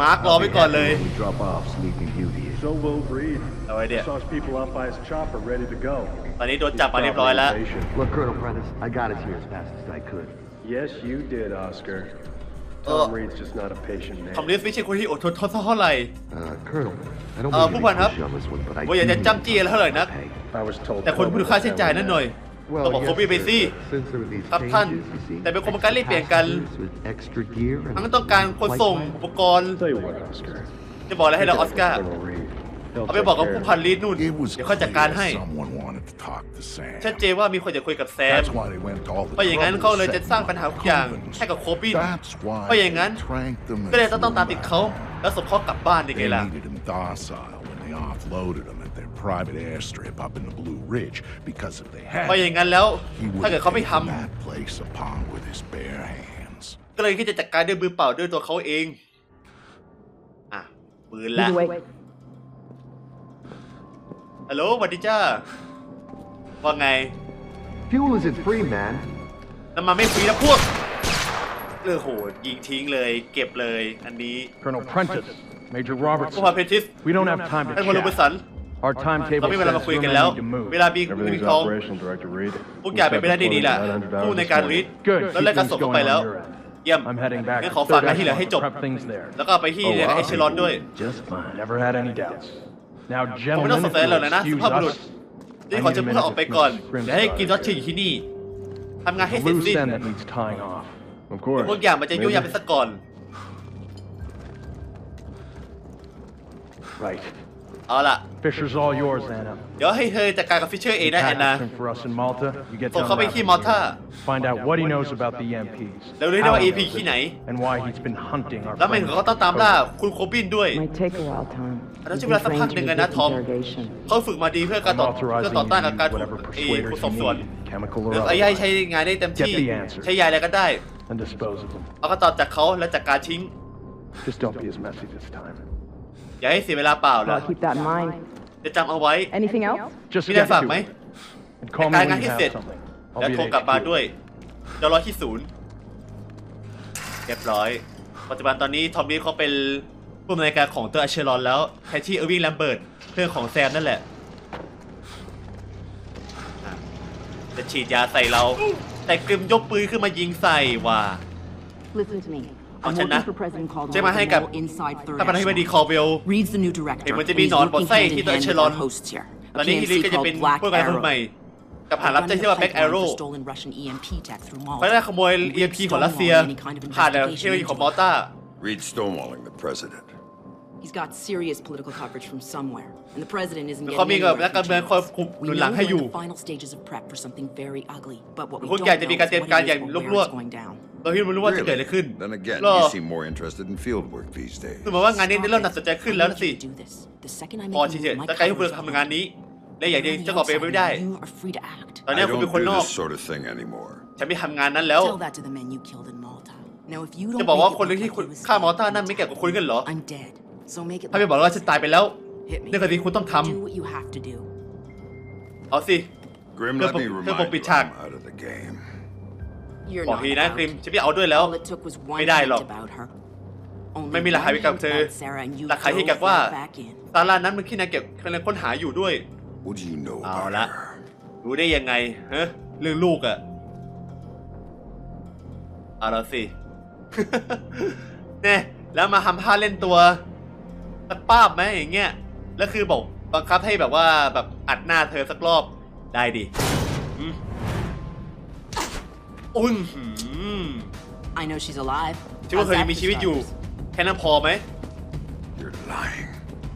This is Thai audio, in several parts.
มาร์ครอไว้ก่อนเลย We drop off Sleeping Beauty. So will Reed. No idea. Saw his people out by his chopper ready to go. ตอนนี้โดนจับมาเรียบร้อยแล้ว Look, Colonel Prentice, I got us here as fast as I could. Yes, you did, Oscar. Uh, Tom Reed's just not a patient คอม man. ลิสไม่ใช่คนที่อดทนเท่าไหร่ Uh, Colonel, I don't Uh, mean to ผู้ be พันครับ pushy on this one, but I ว่าอย่า do จะ need จ้ำจี้อะไรเท่าไหร่นัก pay. I was told. แต่คนพูดค่าใช้จ่ายนั่นหน่อยต้ องบอก Well, โคบี้ไป yes, สิ sir. Since there were these ครับท่าน changes, you see, แต่เป็นคนบังคับเรียกเปลี่ยนกัน passengers with extra gear and มันก็ต้องการขน flight ส่ง plan. อุปกรณ์ Tell you what, Oscar. จะบอกอะไรให้เราออสการ์ Colonel Reed. He'll เอาไป take บอกกับ care ผู้ of พัน it. ลีดนู่น It was เดี๋ยวเขาจัดการ clear ให้ someone wanted to talk to Sam. ชัดเจนว่ามีคนจะคุยกับแซม That's why they went to all the เพราะอย่างนั้น trouble เขาเลยจะ setting สร้างปัญหาทุกอย่าง Cubans. ให้กับโคบิน That's why เพราะอย่างนั้น they tranked them ก็เลย and ต้องต้องตามติด flew เขา them out. แล้วส่งเขากลับบ้านยังไง They ล่ะ private airstrip up in the Blue Ridge because if they เพราะอ had ย่างนั้นแล้ว he would ถ้าเกิด have เขาไม่ท taken that place upon with his bare hands. ำก็เลยที่จะจัดการด้วยมือเปล่าด้วยตัวเขาเอง อะปืนละ Either way, ฮัลโหลสวัสดีจ้า ว่าไง Fuel isn't free, man. น้ำมันไม่ฟรีนะพวกเออโหยิงทิ้งเลย เก็บเลย อันนี้ Colonel Prentice, Major ผู้ Robertson. พันเพนทิส We don't have time ท่าน to พลโรเบสัน chat. Our เรา timetable ไม่มีเวลา says มาคุย we're กัน gonna แล้ว need to move. เวลามีมี Everything's ทอง operational, Director Reed. ทุกอย่างเป็นไปได้ด้วยดีแหละ Set the ผู้ deployment ในการ this รีด morning. Good. แล้วรายการ Keep ส่ง things เข้าไป going แล้ว on your end. เยี่ยม I'm heading back งั้น to ขอฝาก Third งานที่เหลือ Echelon ให้จ to บ prep things there. แล้วก็ไปที่เนี่ยเอชลอนด้วย Just fine. Never had any doubts. Now, ผมไม่ต้อง gentlemen, ส if งสัย you'll หรอกนะนะสุ excuse ภาพบุรุษ us, นี่ขอจะเพื่อออกไปก่อนอย่าให้กินรถเชยอยู่ที่นี่ทำงานให้เสร็จ loose สิ้น end that needs tying off. Of course. พวกอย่างมันจะยุ่งยากไป Maybe. สักก่อน Right. เอาล่ะ Fisher's all yours, Anna. เดี๋ยวให้เธอจัดการกับฟิชเชอร์เองนะแอนนา Package him for us in Malta. You get ส่ง down เขาไป to ที่ Malta. มอลตา Find out what he knows about the EMPs. แล้วรู้ได้ how ว่า he EP knows ที่ it, ไหน And why he's been hunting our แล้วไม่ถึง friends เขาต้องตามล่าคุณโคบินด้วย might take a while, Tom. อันนั้น You've ใช้เวลา been สักพัก trained หนึ่ง to อะนะ resist ทอม interrogation. เขาฝึกมาดีเพื่อการ I'm ต่อเพื่อ authorizing ต่อ you ต้าน to กับการ use ถูก whatever เอ persuaders ผู้ you สอบสวน need, chemical หรือ or ไอ้ย่าย otherwise, ใช้งานได้เต็มที่ Get the answer. ใช้ยาอะไรก็ได้ and dispose of them. เอาก็ตอบจากเขาแล้วจัดการทิ้ง Just don't be as messy this time. อย่าให้เสียเวลาเปล่า Well, นะ I'll keep that in mind. จะจำเอาไว้ Anything else? Just มี get อะไรฝาก to ไหม it. And call me การ when งาน you ให้ have เสร็จ something. แล้ว I'll โทร be กลับ at มา HQ. ด้วยเดี๋ยวรอที่ศูนย์เรียบร้อย ปัจจุบันตอนนี้ทอมมี่เขาเป็นผู้อำนวยการของเตอร์อัชเชอรอนแล้วแทนที่เออร์วิงแลมเบิร์ตเพื่อนของแซมนั่นแหละอะจะฉีดยาใส่เรา แต่กริมยกปืนขึ้นมายิงใส่ว่ะ Listen to me. Oh, I'm Chen working na? for President Caldwell Chen ma with hai a กับ mole inside Third ถ้ามันให้บดี Echelon. คอเวล Reed's the new director. เห็นมันจะ and มี he's หนอนบด working ไส้ hand ที่ in ตัว hand เช with ลอน our hosts here. ตอน A นี้ฮิลิ PMC ก็จะเป็น called Black พวกการคน Arrow. ใหม่กับหารับใจ Running ชื่อ a ว่าแบ็กแอ pipeline โร่ for stolen Russian EMP tech through เขา Malta. ได้ขโมย EMP ของรัสเซียผ่านเทคโนโลยีของมอลตา Reed stonewalling the president. He's got serious political coverage from somewhere, and the president isn't เขา getting มีกับ anywhere นักการ from เมืองคอย channels. คุมห We นุน know หลังให้ we're อยู่ in the final stages of prep for something very ugly, but what we คุณ don't อยากจะ know มีการ is เตรียม what การ it อย่าง is or ลุ where ล่วง it's going down. เราที่ไม่รู้ว่าจะเกิดอะไรขึ้น Then again, ก็ you seem more interested in field work these days. คือหมายว่างานนี้ได้เริ่มน่าสนใจขึ้น I แล้ว need สิ you to do this. The second I พอ make a เฉ move, ย my ๆถ้าใครที่ cover คุณ is ทำ gone. งานนี้และอย่างเดียว On the เจ้าของเองไม่ได้ outside, you are free to act. ตอนนี้ I คุณเป็น don't คนน do อก this sort of thing anymore. ฉันไม่ทำงานนั้นแล้ว Tell that to the men you killed in Malta. Now, if you จะ don't บอกว่า make it คน look ที่ like คุณ you ฆ่ามอล escaped, ตานั่นไม่เกี่ยวกับคุณกันเหรอ I'm dead. So make it ถ้าไม่ look บอกว่าฉันตายไปแล้ว Hit me. เรื่องคดีคุณต้องท Do what you have to do. ำเอาสิ Grim, They'll let put- me they'll remind put you, Pichak. I'm out of the game. You're บอก not ทีนะ out. กริมฉันไม่เอาด้วยแล้ว All it took was one ไม่ได้หรอก hint about her. Only ไม่มีหลักฐาน one เกี่ยวกับ hint เธอ about Sarah and you หลักฐานที่ drove เกี่ยวกับว่า that back in. ซาร่านั้นมันขี้นาเก็บกำลังค้นหาอยู่ด้วย What do you know เอา about ละ her? รู้ได้ยังไงฮะเรื่องลูกอะเอาแล้วสิ เนี่ยแล้วมาทำท่าเล่นตัวสักป้าบไหมอย่างเงี้ยแล้วคือบอกบังคับให้แบบว่าแบบอัดหน้าเธอสักรอบได้ดิอืม อุ้ยหืม I know she's alive. คิดว่า How's เธอ that ยังมี for ชีวิตอยู่ starters? แค่นั้นพอไหม You're lying.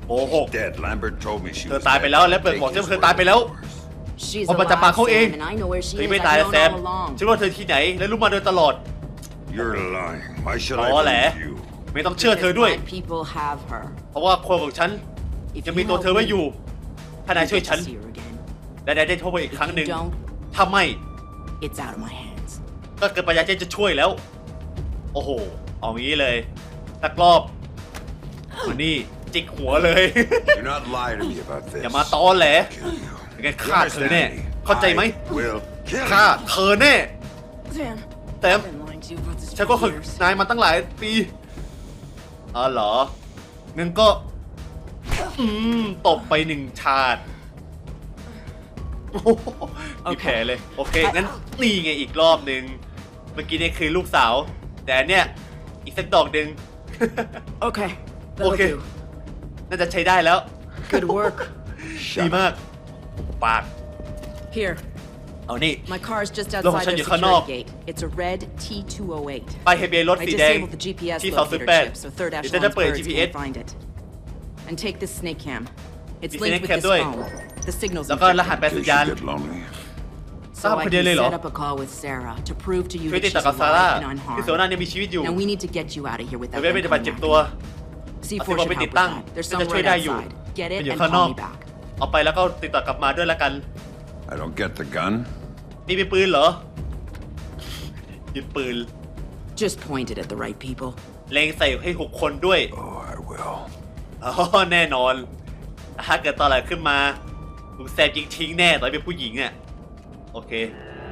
โกหก Dead. Lambert told me she เธอ was ตายไป dead. แล้วและเปิด Take บอกฉัน his ว่าเธอตายไปแล้ว word for yours. She's เอามาจากปาก alive, เขาเอง Sam, and I know where เธ she อ is. ไม่ I've ตายแล้ว known แซม all along. ฉันว่าเธอที่ไหน และรู้มาโดยตลอด You're lying. Why should อ๋ I อแหละ believe you? ไม่ต้องเชื่อเธอ Because ด้วย my people have her. เพราะว่าคนของฉัน If ยัง you มีตัว help เธอไว้ me, อยู่ ถ้านาย you ช่วย get ฉัน to see her again. และนายได้โทรมาอีกครั้งหนึ่ง If you don't, ถ้าไม่ it's out of my hands. ก็เกิดปัญญาใจจะช่วยแล้ว โอ้โห เอางี้เลยสักรอบวันนี้จิกหัวเลย Do not lie to me about this. อย่ามาตอแหล Kill you. ยังไง You ฆ่าเธอ understand แน่ me? เข้าใจไหม I will kill ฆ่า you. เธอแน่ Sam, แต่ I've been lying to you about this ฉันก็ for ฝึก years. นายมาตั้งหลายปีอ๋อเหรองั้นก็ อืม ตบไปหนึ่งชาติโอ้โหมีแผลเลย โอเค งั้นนี่ไงอีกรอบหนึ่งเมื่อกี้เนี่ยคือลูกสาว แต่อันเนี่ย อีกสักดอกหนึ่ง Okay, that'll Okay. do. น่าจะใช้ได้แล้ว Good work. ดีมาก ปาก Here, เอานี่ my car's just รถของ outside ฉัน the อยู่ข้างนอก security gate. It's a red T208. ป้ายทะเบียนรถ I สีแดง disabled the GPS ที่ locator 208 chip, so third เดี๋ยวฉันจะ echelon's เปิด birds GPS can't find it. And take this snake cam. It's มี linked snake with cam this ด้วย phone. The signal's แล้วก็รหัส encrypted. แปลสัญ In ญาณ case you get lonely. So I คนเดียวเลย can เหรอ set up a call with Sarah to prove to you ช่วย that ติด she's ต่อกับซาร่า alive and ที่โซ unharmed. น่ายังมีชีวิตอยู่ Now we need to get you out of here เดี๋ without ยวไม่ them เป็นบาด coming เจ็บ back. ตัว C4 เอา should ไป help ติด with ตั้ง that. They're น่าจะช่วย somewhere ได้อยู่ outside. Get มัน it อยู่ and ข้างนอก call me back. เอาไปแล้วก็ติดต่อกลับมาด้วยละกัน I don't get the gun. นี่มีปืนเหรอยึดปืน Just point it at the right people. เล็งใส่ให้หกคนด้วย Oh, I will. อ๋อแน่นอน ถ้าเกิดตอนหลังขึ้นมาถูกแซมยิงทิ้งแน่ตอนเป็นผู้หญิงอะ โอเค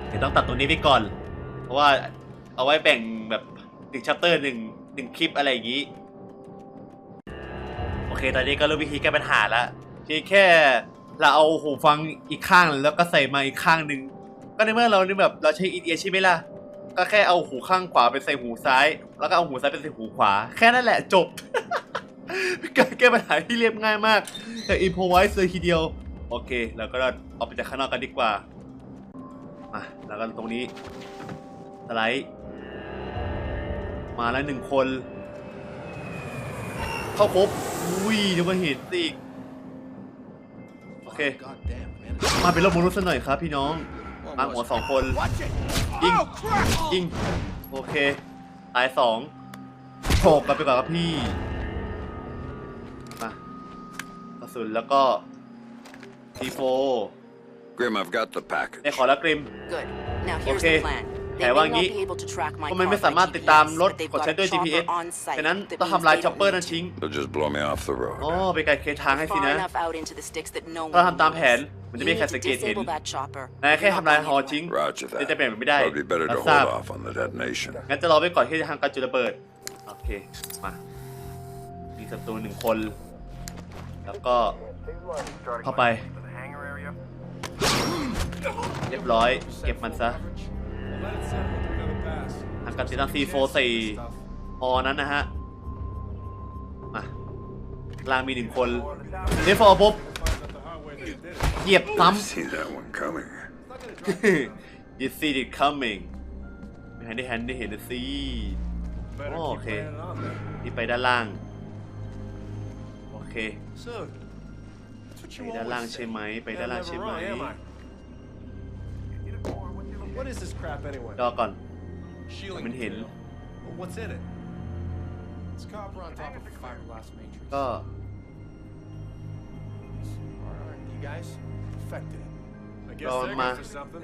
เดี๋ยวต้องตัดตรงนี้ไปก่อน เพราะว่าเอาไว้แบ่งแบบหนึ่งชัปเตอร์หนึ่งหนึ่งคลิปอะไรอย่างนี้ โอเค ตอนนี้ก็รู้วิธีแก้ปัญหาแล้วเพียงแค่เราเอาหูฟังอีกข้างแล้วก็ใส่มาอีกข้างหนึ่งก็ในเมื่อเราเนี่ยแบบเราใช้อีเอียใช่ไหมล่ะ ก็แค่เอาหูข้างขวาไปใส่หูซ้าย แล้วก็เอาหูซ้ายไปใส่หูขวา แค่นั้นแหละจบการแก้ปัญหาที่เรียบง่ายมาก แต่อินพไว้เลยทีเดียว โอเคแล้วก็เอาไปจากข้างนอกกันดีกว่า มาแล้วก็ตรงนี้สไลด์มาแล้วหนึ่งคน เข้าครบอุ้ยเดี๋ยวมาเห็นสิโอเค มาเป็นโลกมนุษย์ซะหน่อยครับพี่น้อง มาหัวสองคน ยิง ยิง โอเค ตายสองโฉกกันไปก่อนครับพี่ มากระสุนแล้วก็ทีโฟ Grim, I've got the package. ได้ขอแล้วกริม Good. Now here's Okay. the plan. แต่ They ว่า may งี้ not be able to track my เพราะมันไม่ car สามารถ by ติดตาม GPS, รถ but they've ของ got ฉัน a ด้วย chopper GPS on site ฉะนั้น that ต้อง means ทำลาย they ช็อป don't เปอร์ need นั้น to. ทิ้ง They'll just blow me off the อ๋อ road. เป็นการเคลียร์ทางให้สิ Far นะ enough out into the sticks that no ถ้า one ทำตามแผน moves. มันจะ You ไม่มีใคร need สัง to เกตเห็น disable that chopper. นายแค่ You're not ทำลาย going หอ anywhere. ทิ้ง Roger เดี๋ยวจะ that. เปลี่ยนไม่ได้ Probably better รับ to ทราบ hold off on the detonation. งั้นจะรอไปก่อนที่จะทำการจุดระเบิด โอเค มา มีศัตรูหนึ่งคน แล้วก็เข้าไป เรียบร้อย เก็บมันซะทำการติดตั้ง C4 ใส่ฮอนั้นนะฮะ มาล่างมีหนึ่งคนเดฟอร์ปุ๊บเหยียบซ้ See that one coming. ำ you see it coming ไม่เห็นได้เห็นได้เห็นนะสิโอเคนี่ไปด้านล่าง โอเค ไปด้านล่างใช่ไหม ไปด้านล่างใช่ไหม What is this crap anyway? รอก่อน Shielding มันเห็น Well, what's in it? It's copper on top of a fiberglass matrix. ก็ Alright, you guys perfected it. I guess Go on, they're Ma. good for something.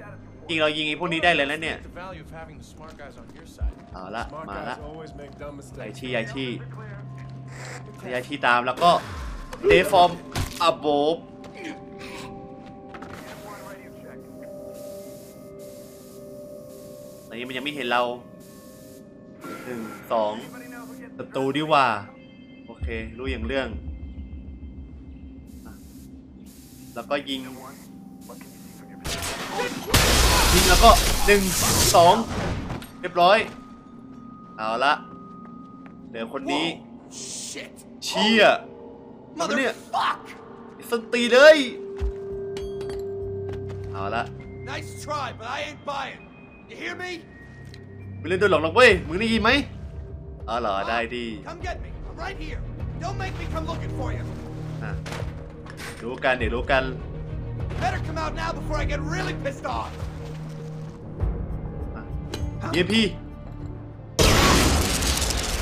จริงเรายิงไอ้พวกนี้ได้เลยแล้วเนี่ย The value of having the smart guys on your side. เอาละ Smart มาละ guys always make dumb ไอ mistakes. ที่ไอที่ย้ายที่ตามแล้วก็เดฟอร์มอับโบ ตอนนี้มันยังไม่เห็นเราหนึ่งสองศัตรูดีกว่า โอเค รู้อย่างเรื่อง แล้วก็ยิง ยิงแล้วก็หนึ่งสองเรียบร้อย เอาละเหลือคนนี้ เชี่ยมันเนี่ยสตีเลย เอาละ Nice try, but I ain't buying. You hear me? ไม่เล่นด้วยหรอกหรอกเว้ย มึงได้ยินไหมอ๋อเหรอ ได้ดี Come get me. I'm right here. Don't make me come looking for you. อะรู้กันเดี๋ยวรู้กัน Better come out now before I get really pissed off. เยี่ยพี่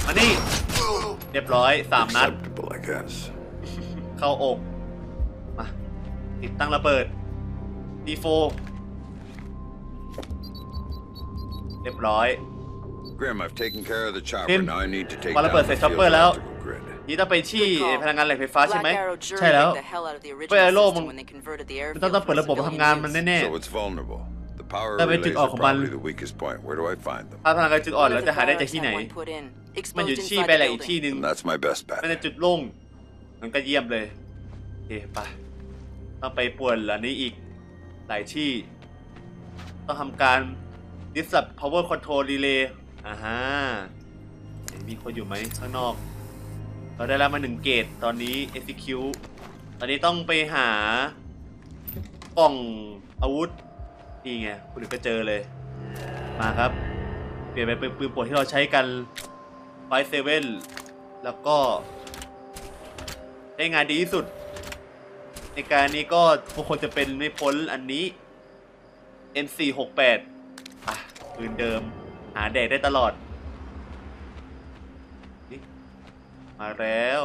มานี่ เรียบร้อยสามนัด Acceptable, I guess. เข้าอกมาติดตั้งระเบิด D4 เรียบร้อย Grim, I've taken care of the chopper. Tim, Now I need to take มาระ down เบิด the ใส่ field ช็อปเปอร์แล้ว electrical grid. นี่ต้องไปที่ Good call. พลังงานแหล่งไฟฟ้าใช่ไหม Black Arrow jury ใช่แล้ว rigged the hell out of the เพื่อ original ไอ้โล่ system มัน when they converted the มัน airfield ต้องต้อง from เปิดระบบมา civilian ทำงานมัน use. แน่ So it's vulnerable. The Power Sabi, relays check are out kung paano- probably the weakest point. Where do I find them? ถ้าพลังงานจุดอ่อน One เรา of จะ the หาได้ power จากที่ไหน someone put in, มันอยู่ exposed ที่ inside ไป the แหละอีกที่ building. หนึ่ง And that's my best มันจะ bet. จุดโล่งมันก็เยี่ยมเลยโอเคไปต้องไปป่วนเหล่านี้อีกหลายที่ ต้องทำการ disrupt power control relay อ่าฮะมีคนอยู่ไหมข้างนอก เราได้รับมาหนึ่งเกตตอนนี้ execute ตอนนี้ต้องไปหากล่องอาวุธ นี่ไง คุณถึงก็เจอเลย มาครับ เปลี่ยนไปเป็นปืนปวดที่เราใช้กันไฟเซเว่นแล้วก็ ได้งานดีที่สุด ในการนี้ก็ทุกคงจะเป็นไม่พ้นอันนี้ M468 ปืนเดิม หาแดกได้ตลอดนี่มาแล้ว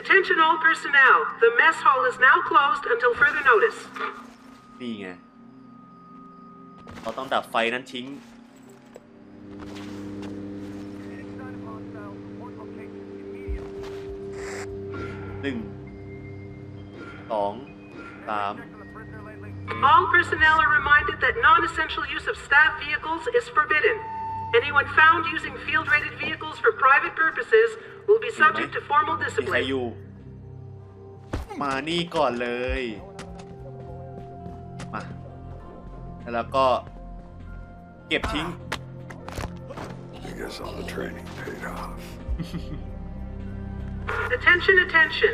Attention all personnel. The mess hall is now closed until further notice. นี่ไง เราต้องดับไฟนั้นทิ้ง หนึ่ง สอง สาม All personnel are reminded that non-essential use of staff vehicles is forbidden. Anyone found using field-rated vehicles for private purposes will be subject to formal มีใคร discipline. อยู่ มานี่ก่อนเลย มา แล้วก็ เก็บทิ้ง I guess all the training paid off. Attention, attention.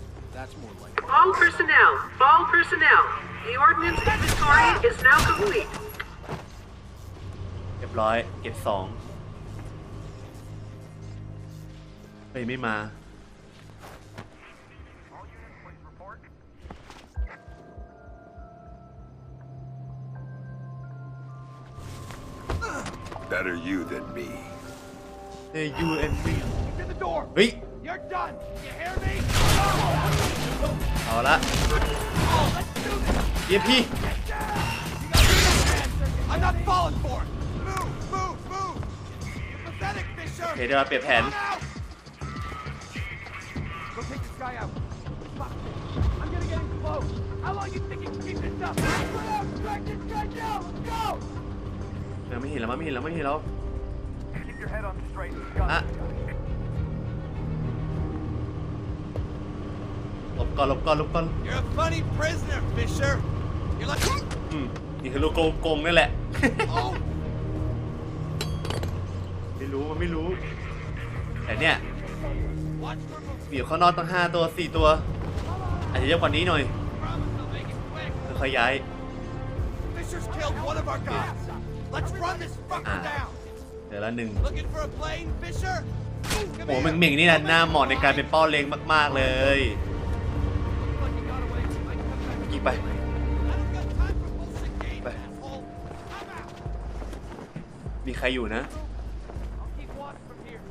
That's more like it. All personnel, all personnel. The ordnance inventory is now complete. เรียบร้อย เก็บสองเฮ้ยไม่มา Better you than me. เฮ้ย you and me เฮ้ย You're done. You hear me? เอาละเยียพี่ I'm not falling for it. Move, move, move. You're pathetic, Fisher. โอเคเดี๋ยวเราเปลี่ยนแผน Go take this guy out. Fuck. I'm gonna get him close. How long you think you can keep this up? Track this guy down. Let's go. ยังไม่เห็นแล้วมั้งไม่เห็นแล้วไม่เห็นแล้ว Keep your head on straight. อะ ก่อนหลบก่อนหลบก่อน You're a funny prisoner, Fisher. You're like, อืมนี่คือลูกโกงโกงนั่นแหละ oh, ไม่รู้มันไม่รู้ แต่เนี่ย watch for movement. มีอยู่ข้างนอกตั้งห้าตัวสี่ตัว อาจจะเยอะกว่านี้หน่อย Promise I'll make it quick. ค่อยๆย้าย Fisher's killed one of our guys. Let's run this fucker Ah. down. เดี๋ยวละหนึ่ง Looking for a plane, Fisher? Come โอ้ here. เม่งเม่งๆนี่นะหน้าเหมาะในการเป็นเป้าเล็งมาก ๆ เลย Bye. asshole. I'm out. มีใครอยู่นะ I'll keep watch from here.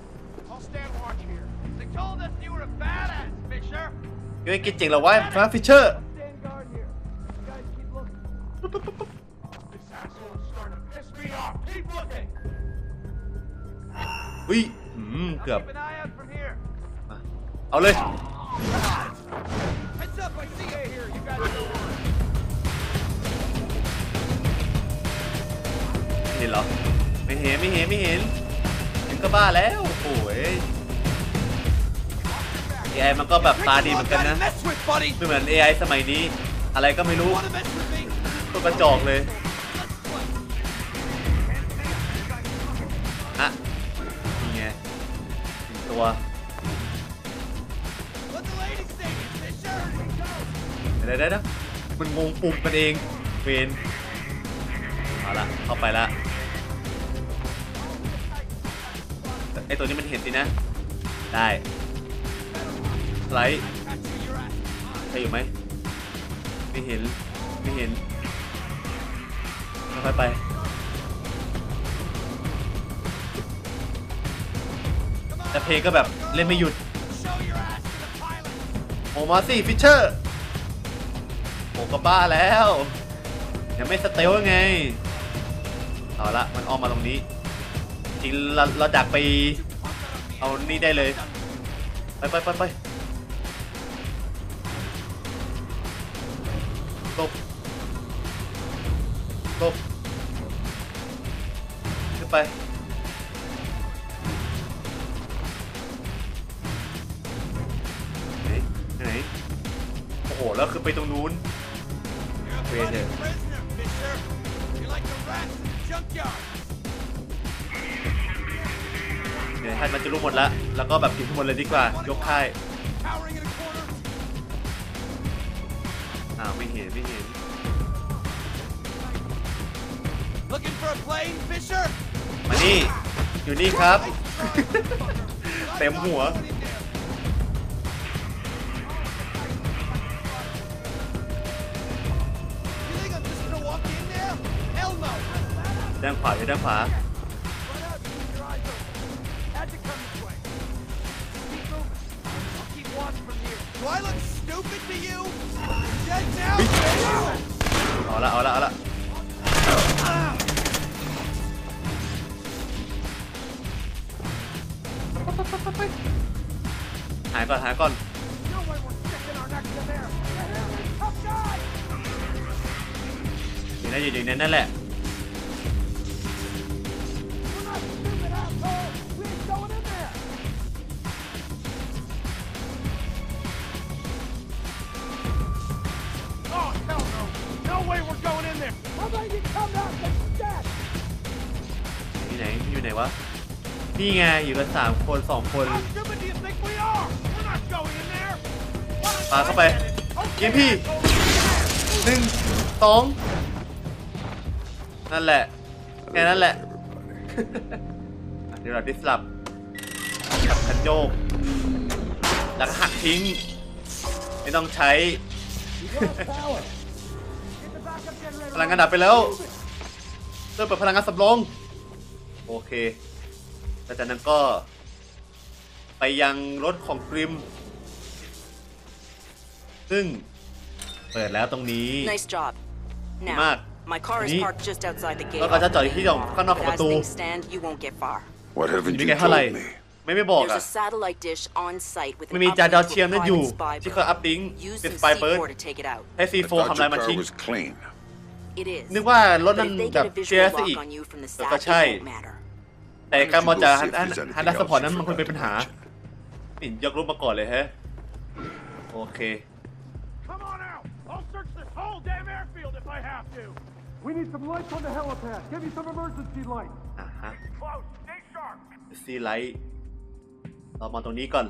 I'll stand watch here. They told us you were a badass, Fisher. เฮ้ยกินเจ๋งเหรอวะฟ้าฟิชเชอร์ Stand guard here. You guys keep looking. This asshole is starting to piss me off. Keep looking. อุ้ยอืมเกือบ Keep an eye out from here. มาเอาเลย Heads up, I see you here. You guys go on. เห็นเหรอ ไม่เห็นไม่เห็นไม่เห็นเห็นก็บ้าแล้ว โอ้ย AI มันก็แบบตาดีเหมือนกันนะ mess with, buddy. ไม่เหมือน AI สมัยนี้ อะไรก็ไม่รู้ Wanna mess with me? ตัวกระจอกเลย ดี๋ยวเดี๋ยวมันงงปุ่มกันเองเวนเอาละเข้าไปละไอตัวนี้มันเห็นสินะ ได้สไลด์ใครอยู่ไหมไม่เห็นไม่เห็นค่อยไปแต่เพลงก็แบบเล่นไม่หยุดโอมาสิฟิชเชอร์ โอก็บ้าแล้วยังไม่สเตลไง เอาละมันออกมาตรงนี้ จริงเราเราดักไป เอานี่ได้เลย ไปไปไปไปตบตบขึ้นไป ดี๋ยวท่านมันจะรู้หมดแล้วแล้วก็แบบกินทั้งหมดเลยดีกว่ายกค่ายอ้าวไม่เห็นไม่เห็น Looking for a plane, Fisher? มานี่อยู่นี่ครับ เต็มหัว You think I'm just gonna walk in there? Hell no! ด้านขวาอยู่ด้านขวา Do I look stupid to you? Get down, baby! เอาละเอาละเอาละหายก่อนหายก่อน No way we're sticking our necks in there. Get here, tough guy! อยู่นั่นอยู่ในนั้นแหละ วะ นี่ไงอยู่กันสามคนสองคนปาเข้าไปยิงพี่หนึ่งสองนั่นแหละ แค่นั้นแหละ เดี๋ยวเราดิสลับกับคันโยก แล้วก็หักทิ้ง ไม่ต้องใช้ พลังงานดับไปแล้วเริ่มเปิดพลังงานสำรอง โอเคแล้วจากนั้นก็ ไปยังรถของกริม ซึ่ง เปิดแล้วตรงนี้ Nice job. Now, Mark, my car is ni- parked just outside the gate. แล้วก็จะจอดอยู่ที่ข้างนอกของ But ประ as ตู things stand, you won't get far. What อยู่ haven't ไม่ you ไกลเท่าไหร่ told me? ไม่ไม่บอก There's อะ a satellite dish on site with มัน an มีจานดาว uplink เทียม to a นั่นอยู่ private spy ที่เขาอัพ bureau. ลิงก์ Use เป็น some สปายเบิร์ด C4 to take it out. ให้ I C4 thought ทำลาย your มัน car ทิ้ง was clean. It is. นึกว่ารถ But นั้น if they แบบ get a เชีย visual ร์ซะอีก lock on you from the แต่ก็ sat, ใช่ it won't matter. แต่การมองจากฮัน Why don't you go see if there's ฮันดัส anything ปอร์ตนั้น else มันควรเป็นปัญหา information? ไม่เห็นยกรูปมาก่อนเลยฮะโอเค Come on out! I'll search this whole damn airfield if I have to! We need some lights on the helipad. Give me some emergency lights. อ่าฮะ Close. Stay sharp. ซีไลท์เรามาตรงนี้ก่อน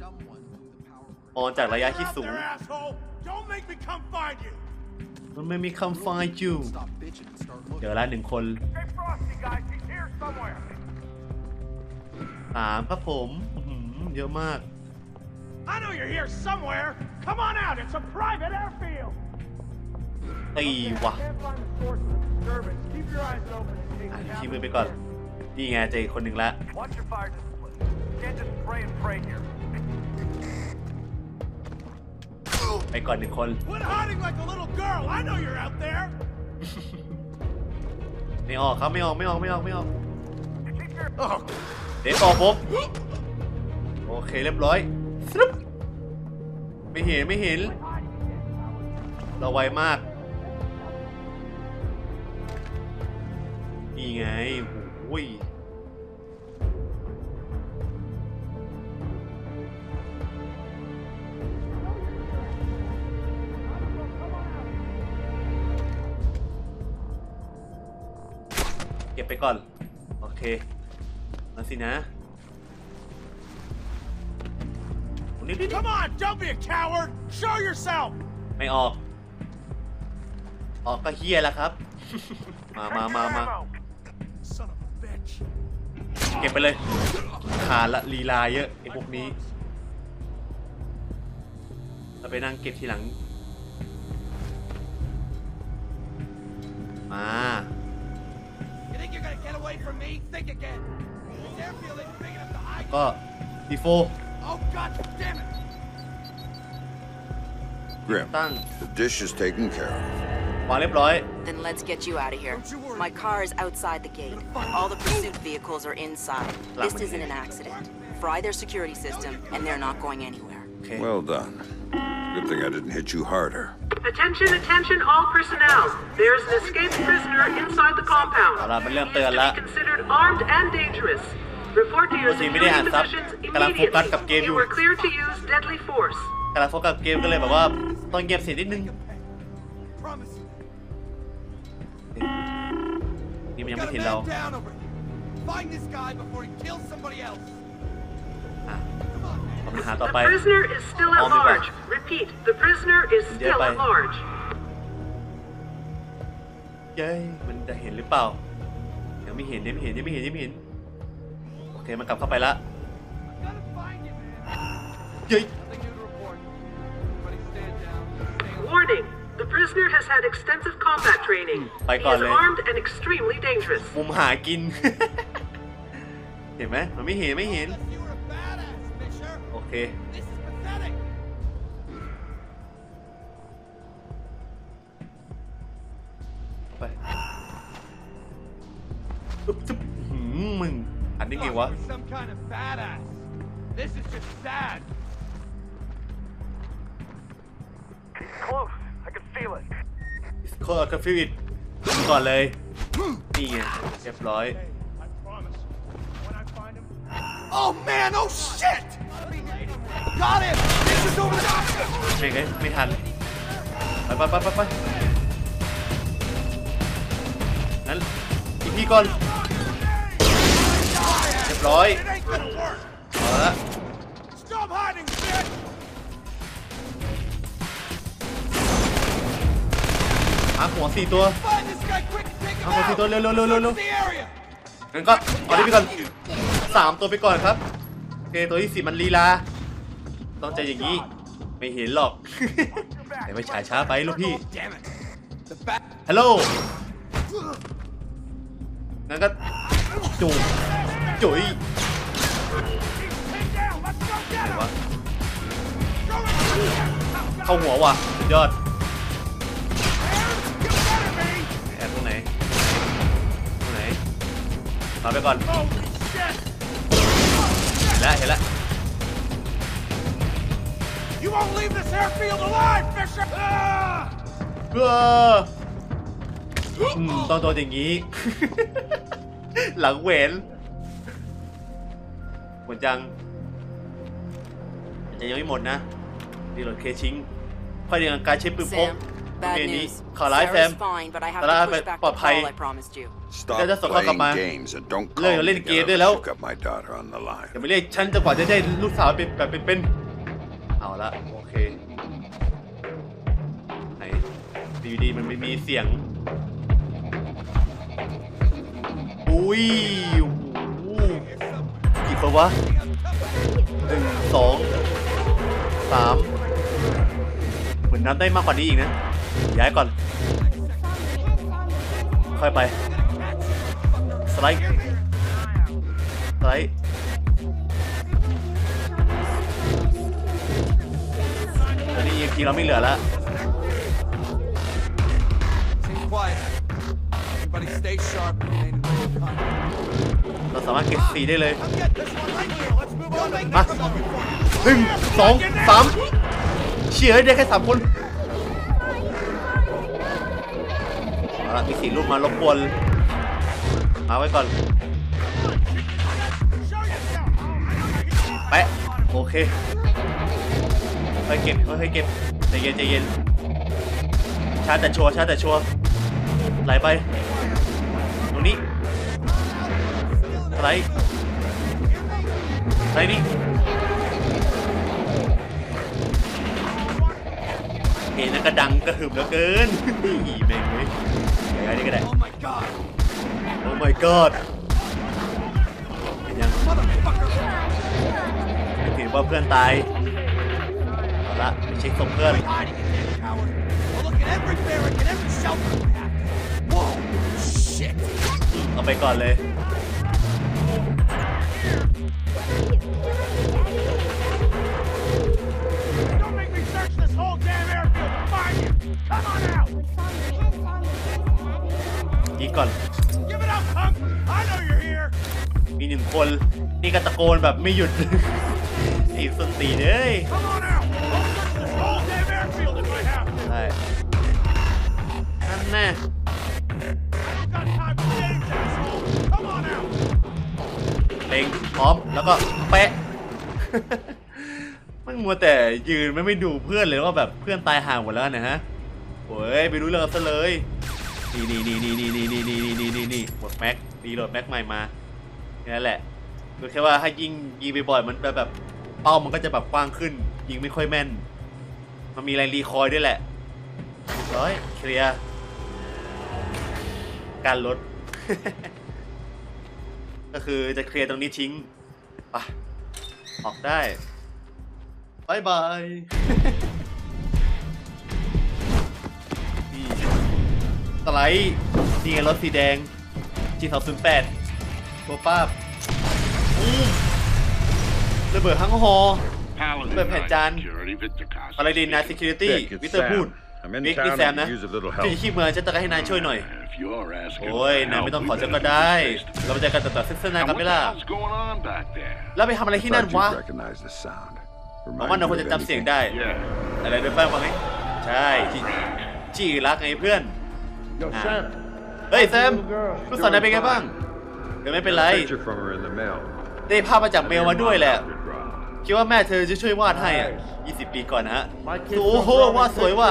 Someone with the power grid. มองจากระยะที่สูง asshole! Don't make me come find you! มันไม่มีคำ find you Stop bitching and start เจ looking. อแล้วหนึ่งคน สามครับผมอื้อหือเยอะมาก I know you're here somewhere. Come on out. It's a private airfield. ตีว่ะ Can't find the source of the disturbance. Keep your eyes open in case อ่ะ it ชี้มือ happens. ไปก่อน นี่ไงเจออีกคนหนึ่งแล้ว Watch your fire discipline. Can't just pray and pray here. ไปก่อนหนึ่งคน Quit hiding like a little girl. I know you're out there. ไม่ออกครับไม่ออกไม่ออกไม่ออกไม่ออก Keep your. Oh, เดี๋ยวต่อปุ๊บโอเคเรียบร้อยสรึบไม่เห็นไม่เห็น เราไวมาก นี่ไงโอ้ยเก็บไปก่อน โอเค มาสินะตรงนี้ดิ Come on, don't be a coward. Show yourself. ไม่ออก ออกก็เฮียแล้วครับ มามามามา Son of a bitch. เก็บไปเลย ขาดละลีลาเยอะไอ้พวกนี้เราไปนั่งเก็บทีหลัง enough to hide. ก็ดีโฟ Oh god damn it! Grim, ตั้ง the dish is taken care of. วางเรียบร้อย Then let's get you out of here. Don't you worry. My car is outside the gate. All the pursuit vehicles are inside. This isn't an accident. Fry their security system, and they're not going anywhere. โอเค Well done. Good thing I didn't hit you harder. Attention, attention, all personnel. There's an escaped prisoner inside the เอา compound. ละมันเริ่ม He เตือน is to แล้ว be considered armed and dangerous. Report to your บางทีไม่ได้ security อ่านซับ positions กำลังโฟกัสกับเกม immediately. อยู่ You are clear to use deadly force. กำลังโฟกัสเกมก็เลยแบบว่าต้องเงียบเสียงนิดนึง Promise. นี่มันยัง Got ไม่ a เห็นเรา man down over here. Find this guy before he kills somebody else. อะปัญหาต่อ The ไป prisoner is still at Oh, my large. Repeat, the prisoner is still bye. at large. เย้ยมันจะเห็นหรือเปล่ายังไม่เห็นยังไม่เห็นยังไม่เห็นยังไม่เห็นโอ เคมันกลับเข้าไปละ Gotta find you, man. เย้ย Nothing new to report. Everybody stand down. Stay Warning, the prisoner has had extensive combat training. Bye, He is Colin. armed and extremely dangerous. มุมหากิน เห็นไหมมันไม่เห็นไม่เห็น Unless you were a badass, Fisher. โอเค อันนี้ไงวะ Thought you were some kind of badass. This is just sad. He's close. I can feel it. ก็กระฟิวอิดก่อนเลย นี่ไงเรียบร้อย I promise. When I find him, Oh man, oh shit! Got him! This is over the ไม่ไงไม่ทัน ไปไปไปไปไปนั้นอีกพี่ก่อน เรี ยบร้อย It ain't gonna work! เอาละ Stop hiding, shit! หาหัวสี่ตัว Find this guy quick and take him เอาหัวสี่ out! ตัวเร็วเร็วเร็วเร็วเร็ว Search the area! งั้นก็เอาที่พี่ก่อนสามตัวไปก่อนครับโอเคตัวที่สี่มันลีลาต้องใจอย่างนี้ไม่เห็นหรอกแต่ไม่ฉายช้าไปลูกพี่ Damn it! The bat. ฮัลโหลงั้นก็จูบ จุ๋ย take down. Let's go get him. วะเข้าหัวว่ะสุดยอด You better be. แอบตรงไหนตรงไหนมาไปก่อน Oh shit! เห็นแล้วเห็นแล้ว You won't leave this airfield alive, Fisher. Ah! เอออืมต้องโดนอย่างนี้ หลังเวน หมดยังมันจะยังไม่หมดนะดีโหลดเคชิงค่อยเรียนการใช้ปืนพก Sam, bad เกมนี้ news. ข่าวร้ายแซม Sarah's fine, but I have Sarah to push back ปลอ the ดภัย call I promised you. Stop That's the playing fuck up, man. games and don't Look, call me Lynn again gave it unless out. you've got my daughter on the line. อย่าไปเรียกฉันจนกว่าจะได้ลูกสาวเป็นแบบเป็นๆเอาละโอเคไหนดีดีมันไม่มีเสียงอุ้ยโอ้โห กี่คนวะหนึ่งสองสามเหมือนนับได้มากกว่านี้อีกนะ ย้ายก่อน ค่อยไป สไลด์ สไลด์ตอนนี้ EMP เราไม่เหลือแล้ว Seems quiet. Everybody stay sharp. Ain't no time. เราสามารถเก็บสีได้เลย I'll get this one right here. Let's move on to the มา next one. หนึ่งสองสามเชียร์ได้แค่สามคนเอาละมีสีรูปมารบกวนมาไว้ก่อนแปะโอเคค่อยเก็บค่อยๆเก็บใจเย็นใจเย็นชาร์จแต่ชัวร์ชาร์จแต่ชัวร์ไหลไป ไหลไหลนี่เห็นแล้วก็ดังกระหึ่มเหลือเกินอีแม่งเลยไอ้นี่ก็ได้ Oh my god. โอ้ my god เห็นยัง Motherfucker. ไม่ถือว่าเพื่อนตายเอาละไปเช็คศพเพื่อน Hiding in there, coward. Well, look at every barrack and every shelter we have. Whoa. Shit. เอาไปก่อนเลย ยิงก่อน Give it up, punk! I know you're here! มีหนึ่งคน นี่ก็ตะโกนแบบไม่หยุด ไอ้ส้นตีนเอ้ย ก็เป๊ะ มันมัวแต่ยืนไม่ไม่ดูเพื่อนเลยว่าแบบเพื่อนตายห่างหมดแล้วนะฮะโอ้ยไปรู้เรื่องซะเลยนี่นี่นี่นี่นี่นี่นี่นี่นี่นี่นี่หมดแม็กรีโหลดแม็กใหม่มาแค่นั้นแหละคือแค่ว่าถ้ายิงยิงบ่อยๆมันจะแบบเป้ามันก็จะแบบกว้างขึ้น ยิงไม่ค่อยแม่น มันมีแรงรีคอยด้วยแหละร้อยเคลียร์การลดก็คือจะเคลียร์ตรงนี้ทิ้ง ปะออกได้บายบายนี่สไลด์นี่ไงรถสีแดง G208 ตัวป้าบอู้ระเบิดทั้งฮอ Paladin But, Night Jan, Security, Victor Costa อะไรดีนาย security Dick, it's วิเตอร์ Sam. พูด I'm in บิ๊ก town นี่ and แซมนะ could use a little ที่ help. ขี้เมืองฉันจะให้นายช่วยหน่อย If you're asking โอ้ย for นาย help, ไม่ต้อง we ขอฉัน better ก็ meet ได้ face to เราไปเจอกันต่อๆเส้นๆนา face. กัน Now, ไหม what ล่ะ the hell's going on back there? แล้วไปทำอะไรที่นั่น Thought วะ you'd recognize the sound. หวังว่า Remind นาย you ควร of จะจำเสียง anything? ได้ Yeah. อะไรด้วยบ้างบ้างไหมใช่จีจีรักไงเพื่อน Yo, Ah. Sam. เฮ้ยแซมลูกสาวนายเป็นไงบ้างเดี๋ยวไม่เป็นไร Got a picture from her in the mail. ได้ภาพมาจากเมลมาด้วยแหละ Good Rob. คิดว่าแม่เธอจะช่วยวาดให้อะ 20 ปีก่อนนะฮะ โอ้โหวาดสวยว่ะ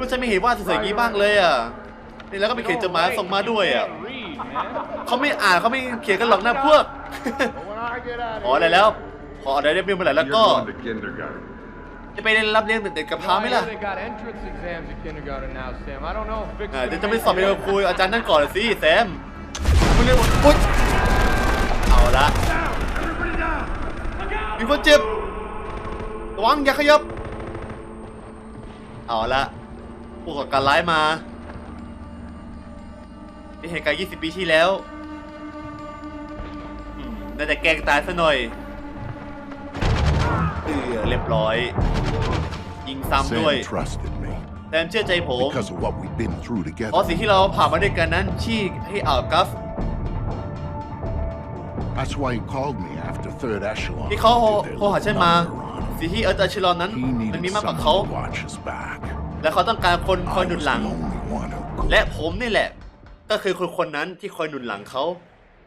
ลูกฉันไม่เห็นวาดสวยๆอย่างนี้บ้างเลยอะนี่แล้วก็ไปเขียนจดหมายส่งมาด้วยอะเขาไม่อ่านเขาไม่เขียนกันหรอกนะพวกอ๋อได้แล้วพอได้เรียบเรียงมาแล้วแล้วก็ to kindergarten. จะไปรับเรียนเด็กๆกับพาไหมล่ะ They got entrance exams at kindergarten now, Sam. I don't know if Vic's อ่า gonna เดี๋ยวจะไป make สอบ it. ไปกับครูอาจารย์นั่นก่อนสิแซมคุณเรียกว่าปุ๊ยเอาละมีคนเจ็บระวังอย่าขยับ เอาละ ผู้ก่อการร้ายมานี่เหตุการณ์ 20 ปีที่แล้วอืมน่าจะแกล้งตายซะหน่อยเออเรียบร้อย ยิงซ้ำด้วย Sam trusted me แซมเชื่อใจผม because of what we've been through เพราะ together. สิ่งที่เราผ่านมาด้วยกันนั้นชี้ให้อ่าวกัฟ That's why he called me after third echelon. ที่เขาโทร did their โทรหาฉันมา number on him. สิ่งที่เอิร์ธอาชิรอนนั้น He มันมี needed มากกว่า someone เขา to watch his back. และเขาต้องการคนคอยหนุนหลัง และผมนี่แหละ ก็คือคนคนนั้นที่คอยหนุนหลังเขา